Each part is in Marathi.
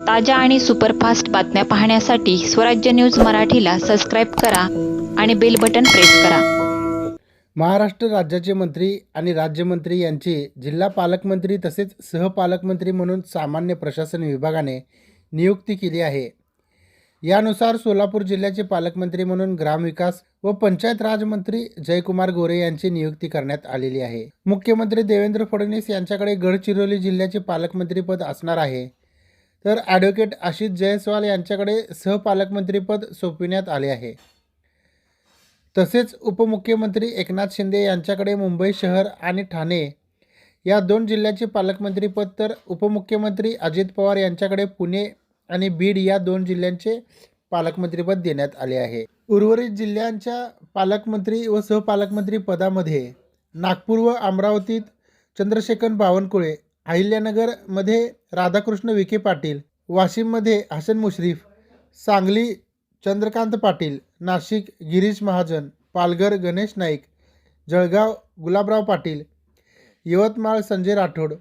ताज्या आणि सुपरफास्ट बातम्या पाहण्यासाठी स्वराज्य न्यूज मराठीला सबस्क्राईब करा आणि बेल बटन प्रेस करा. महाराष्ट्र राज्याचे मंत्री आणि राज्यमंत्री यांची जिल्हा पालकमंत्री तसेच सहपालकमंत्री म्हणून सामान्य प्रशासन विभागाने नियुक्ती केली आहे. यानुसार सोलापूर जिल्ह्याचे पालकमंत्री म्हणून ग्रामविकास व पंचायत राजमंत्री जयकुमार गोरे यांची नियुक्ती करण्यात आलेली आहे. मुख्यमंत्री देवेंद्र फडणवीस यांच्याकडे गडचिरोली जिल्ह्याचे पालकमंत्रीपद असणार आहे. तर ॲडव्होकेट आशिष जयस्वाल यांच्याकडे सहपालकमंत्रीपद सोपविण्यात आले आहे. तसेच उपमुख्यमंत्री एकनाथ शिंदे यांच्याकडे मुंबई शहर आणि ठाणे या दोन जिल्ह्याचे पालकमंत्रीपद तर उपमुख्यमंत्री अजित पवार यांच्याकडे पुणे आणि बीड या दोन जिल्ह्यांचे पालकमंत्रीपद देण्यात आले आहे. उर्वरित जिल्ह्यांच्या पालकमंत्री व सहपालकमंत्री पदामध्ये नागपूर व अमरावतीत चंद्रशेखर बावनकुळे अहिल्यानगरमध्ये राधाकृष्ण विखे पाटील वाशिममध्ये हसन मुश्रीफ सांगली चंद्रकांत पाटील नाशिक गिरीश महाजन पालघर गणेश नाईक जळगाव गुलाबराव पाटील यवतमाळ संजय राठोड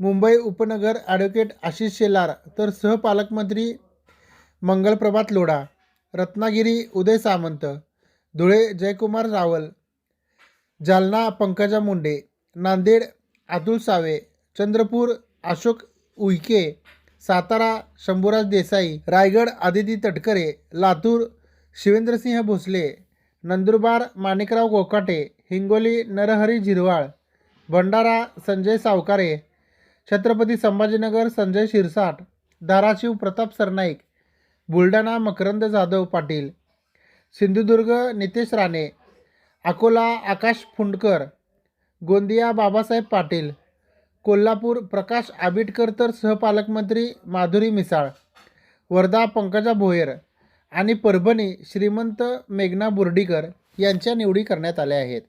मुंबई उपनगर ॲडव्होकेट आशिष शेलार तर सहपालकमंत्री मंगलप्रभात लोढा रत्नागिरी उदय सामंत धुळे जयकुमार रावल जालना पंकजा मुंडे नांदेड अतुल सावे चंद्रपूर अशोक उईके सातारा शंभूराज देसाई रायगड आदिती तटकरे लातूर शिवेंद्रसिंह भोसले नंदुरबार माणिकराव गोकाटे हिंगोली नरहरी झिरवाळ भंडारा संजय सावकारे छत्रपती संभाजीनगर संजय शिरसाट धाराशिव प्रताप सरनाईक बुलढाणा मकरंद जाधव पाटील सिंधुदुर्ग नितेश राणे अकोला आकाश फुंडकर गोंदिया बाबासाहेब पाटील कोल्हापूर प्रकाश आबिटकर तर सहपालकमंत्री माधुरी मिसाळ वर्धा पंकजा भोयर आणि परभणी श्रीमंत मेघना बोर्डीकर यांच्या निवडी करण्यात आल्या आहेत.